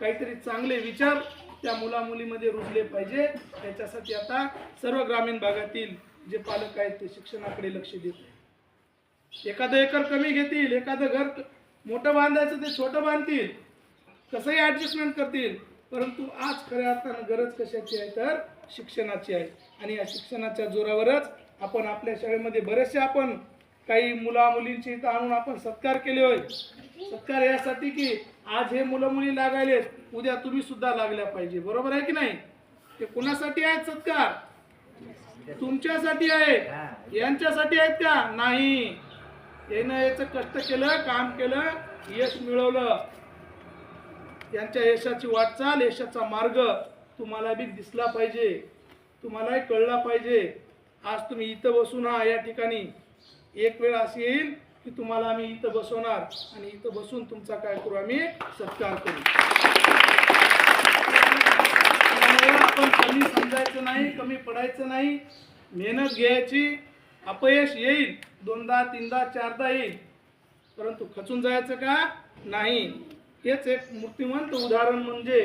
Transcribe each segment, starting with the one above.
काहीतरी चांगले विचार त्या मुला मुलीमध्ये रुजले पाहिजे त्याच्यासाठी आता सर्व ग्रामीण भागातील जे पालक आहेत ते शिक्षणाकडे लक्ष देत आहेत. एखादं एकर कमी घेतील एखादं घर मोठं बांधायचं ते छोटं बांधतील कसंही ॲडजस्टमेंट करतील परंतु आज खऱ्या अर्थानं गरज कशाची आहे तर शिक्षणाची आहे आणि या शिक्षणाच्या जोरावरच आपण आपल्या शाळेमध्ये बरेचसे आपण काही मुला मुलींची इथं आणून आपण सत्कार केले होय. सत्कार यासाठी की आज हे मुलं मुली लागायलेत उद्या तुम्ही सुद्धा लागल्या पाहिजे. बरोबर आहे की नाही? ते कुणासाठी आहेत सत्कार? तुमच्यासाठी आहेत. यांच्यासाठी आहेत का? नाही. यानं याचं कष्ट केलं काम केलं यश मिळवलं. यांच्या यशाची वाटचाल यशाचा मार्ग तुम्हाला बी दिसला पाहिजे. तुम्हालाही कळला पाहिजे. आज तुम्ही इथं बसून हा या ठिकाणी एक वेळ अशी येईल की तुम्हाला आम्ही इथं बसवणार आणि इथं बसून तुमचा काय करू आम्ही सत्कार करू. आपण कमी समजायचं नाही कमी पडायचं नाही. मेहनत घ्यायची अपयश येईल दोनदा तीनदा चारदा येईल. परंतु खचून जायचं का? नाही. हेच एक मूर्तिमंत उदाहरण म्हणजे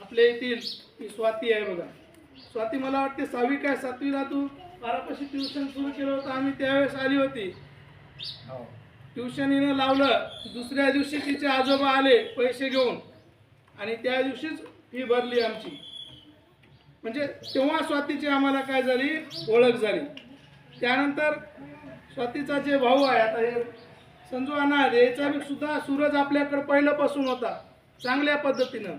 आपल्या येथील स्वाती आहे बघा. स्वाती मला वाटते सहावी काय सातवीला तू? बारापाशी ट्युशन सुरू केलं होतं आम्ही त्यावेळेस आली होती. ट्युशन हिनं लावलं दुसऱ्या दिवशी तिचे आजोबा आले पैसे घेऊन. आणि त्या दिवशीच फी भरली आमची. म्हणजे तेव्हा स्वातीची आम्हाला काय झाली? ओळख झाली. त्यानंतर स्वातीचा जे भाऊ आहे आता हे संजू अनाथ याचा सुद्धा सूरज आपल्याकडे पहिल्यापासून होता चांगल्या पद्धतीनं.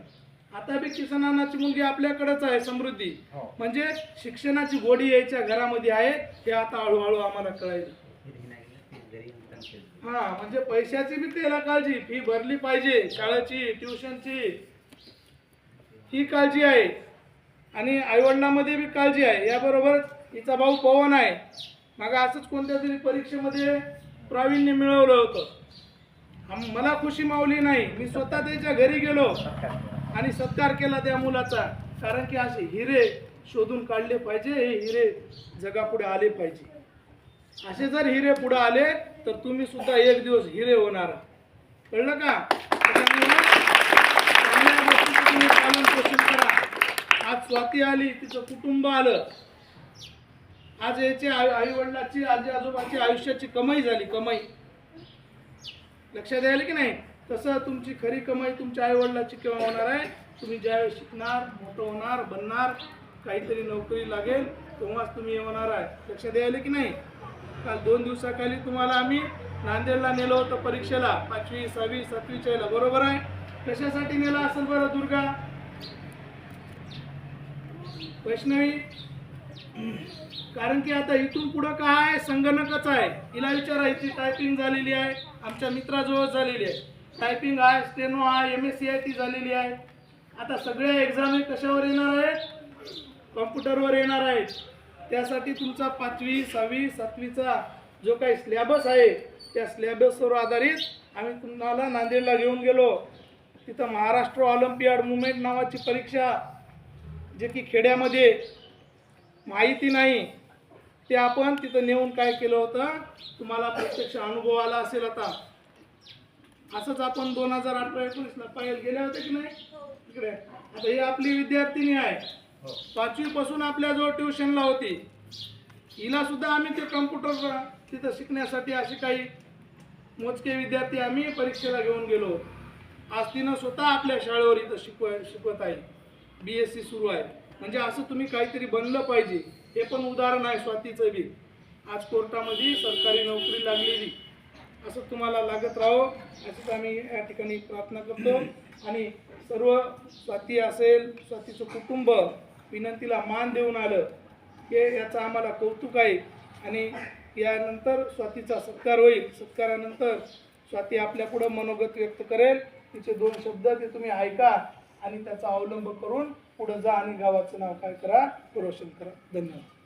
आता बी किसन अण्णाची मुलगी आपल्याकडेच आहे समृद्धी. म्हणजे शिक्षणाची गोडी यायच्या घरामध्ये आहे हे आता हळूहळू आम्हाला कळायचं. हा म्हणजे पैशाची बी त्याला काळजी. फी भरली पाहिजे शाळेची ट्युशनची. ही काळजी आहे. आणि आईवडिलांमध्ये बी काळजी आहे. याबरोबर हिचा भाऊ पवन आहे. मग असंच कोणत्या तरी परीक्षेमध्ये प्रावीण्य मिळवलं होतं. आम- मला खुशी मावली नाही. मी स्वतः त्याच्या घरी गेलो. आणि सत्कार केला त्या मुलाचा. कारण की असे हिरे शोधून काढले पाहिजे हे हिरे जगापुढे आले पाहिजे. असे जर हिरे पुढे आले तर तुम्ही सुद्धा एक दिवस हिरे होणार. कळलं का? तुम्ही पालन पोषण करा आज स्वाती आली तिचं कुटुंब आलं. आज याची आई वडिलाची आजी आजोबाची आयुष्याची कमाई झाली कमाई. लक्षात यायला की नाही? तसं तुमची खरी कमाई तुमच्या आईवडिलाची केव्हा होणार आहे? तुम्ही ज्यावेळेस शिकणार मोठं होणार बनणार काहीतरी नोकरी लागेल तेव्हाच तुम्ही हे होणार आहे. लक्षात यायला की नाही? काल दोन दिवसाखाली तुम्हाला आम्ही नांदेडला नेलो होतं परीक्षेला. पाचवी सहावी सातवीच्या याला बरोबर आहे. कशासाठी नेला असेल बरं दुर्गा? वैष्णवी? कारण की आता इथून पुढं काय आहे? संगणकच आहे. हिला विचारा हिची टायपिंग झालेली आहे. आमच्या मित्राजवळ झालेली आहे. टायपिंग आहे स्टेनो आहे M S C I T झालेली आहे. आता सगळ्या एक्झाम कशावर येणार आहेत? कॉम्प्युटरवर येणार आहेत. त्यासाठी तुमचा पाचवी सहावी सातवीचा जो काही स्लॅबस आहे त्या स्लॅबसवर आधारित आम्ही तुम्हाला नांदेडला घेऊन गेलो. तिथं महाराष्ट्र ऑलिम्पियाड मुवमेंट नावाची परीक्षा जे की खेड्यामध्ये माहिती नाही ते आपण तिथं नेऊन काय केलं होतं? तुम्हाला प्रत्यक्ष अनुभव आला असेल आता. असंच आपण दोन हजार अठरा एकोणीसला पाहिजे गेले होते की नाही? तिकडे आता ही आपली विद्यार्थिनी आहे. पाचवी पासून आपल्याजवळ ट्युशनला होती. हिला सुद्धा आम्ही ते कम्प्युटर तिथं शिकण्यासाठी असे काही मोजके विद्यार्थी आम्ही परीक्षेला घेऊन गेलो. आज तिनं स्वतः आपल्या शाळेवर इथं शिकव शिकवत आहे. बी एस सी सुरू आहे. म्हणजे असं तुम्ही काहीतरी बनलं पाहिजे. हे पण उदाहरण आहे स्वातीचं बी. आज कोर्टामध्ये सरकारी नोकरी लागलेली. असं तुम्हाला लागत राहो असंच आम्ही या ठिकाणी प्रार्थना करतो. आणि सर्व स्वाती असेल स्वातीचं कुटुंब विनंतीला मान देऊन आलं हे याचं आम्हाला कौतुक आहे. आणि यानंतर स्वातीचा सत्कार होईल. सत्कारानंतर स्वाती आपल्यापुढं मनोगत व्यक्त करेल. तिचे दोन शब्द ते तुम्ही ऐका आणि त्याचा अवलंब करून पुढं जा आणि गावाचं नाव काय करा? रोशन करा. धन्यवाद.